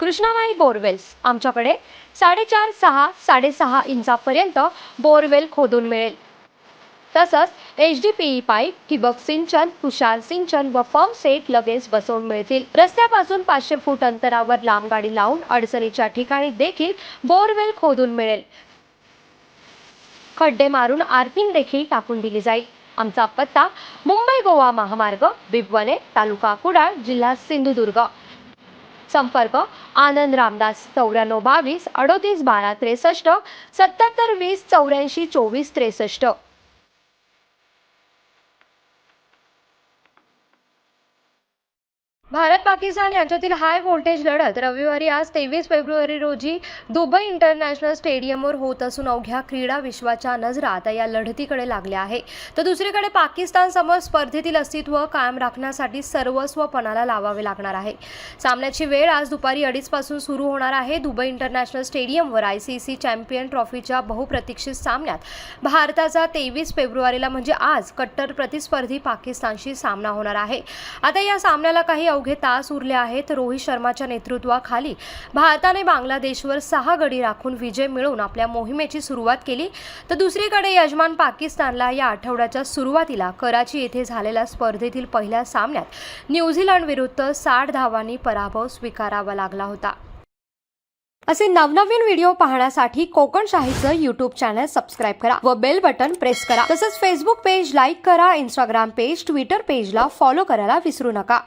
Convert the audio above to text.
Krishnabai borewells आमच्याकडे साडेचार सहा साडेसहा इंचापर्यंत बोरवेल खोदून मिळेल. तसंच H D P E pipe ठिबक सिंचन तुषार सिंचन व पंप सेट लगेच बसवून मिळतील. रस्त्यापासून पाचशे फूट अंतरावर लांब गाडी लावून अडचणीच्या ठिकाणी देखील बोरवेल खोदून मिळेल. खड्डे मारून आर्थिंग देखील टाकून दिली जाईल. आमचा पत्ता मुंबई गोवा महामार्ग बिबवणे तालुका कुडाळ जिल्हा सिंधुदुर्ग. संपर्क. आनंद रामदास चौऱ्याण्णव बावीस अडोतीस बारा त्रेसष्ट सत्याहत्तर वीस चौऱ्याऐंशी चोवीस त्रेसष्ट. भारत पाकिस्तान यांच्यातील हाय व्होल्टेज लढत रविवारी आज तेवीस फेब्रुवारी रोजी दुबई इंटरनॅशनल स्टेडियमवर होत असून अवघ्या क्रीडा विश्वाच्या नजरा आता या लढतीकडे लागल्या आहे. तर दुसरीकडे पाकिस्तान समोर स्पर्धेतील अस्तित्व कायम राखण्यासाठी सर्वस्व पणाला लावावे लागणार आहे. सामन्याची वेळ आज दुपारी अडीचपासून सुरू होणार आहे. दुबई इंटरनॅशनल स्टेडियमवर आय सी सी चॅम्पियन ट्रॉफीच्या बहुप्रतीक्षित सामन्यात भारताचा तेवीस फेब्रुवारीला म्हणजे आज कट्टर प्रतिस्पर्धी पाकिस्तानशी सामना होणार आहे. आता या सामन्याला काही अवघे तास उरले आहेत. रोहित शर्माच्या नेतृत्वाखाली भारताने बांगलादेशवर सहा गडी राखून विजय मिळवून आपल्या मोहिमेची सुरुवात केली. तर दुसरीकडे यजमान पाकिस्तानला या आठवड्याच्या सुरुवातीला कराची येथे झालेल्या स्पर्धेतील पहिल्या सामन्यात न्यूझीलंड विरुद्ध साठ धावांनी पराभव स्वीकारावा लागला होता. असे नवनवीन व्हिडिओ पाहण्यासाठी कोकणशाहीचं युट्यूब चॅनल सबस्क्राईब करा व बेल बटन प्रेस करा. तसंच फेसबुक पेज लाईक करा इंस्टाग्राम पेज ट्विटर पेजला फॉलो करायला विसरू नका.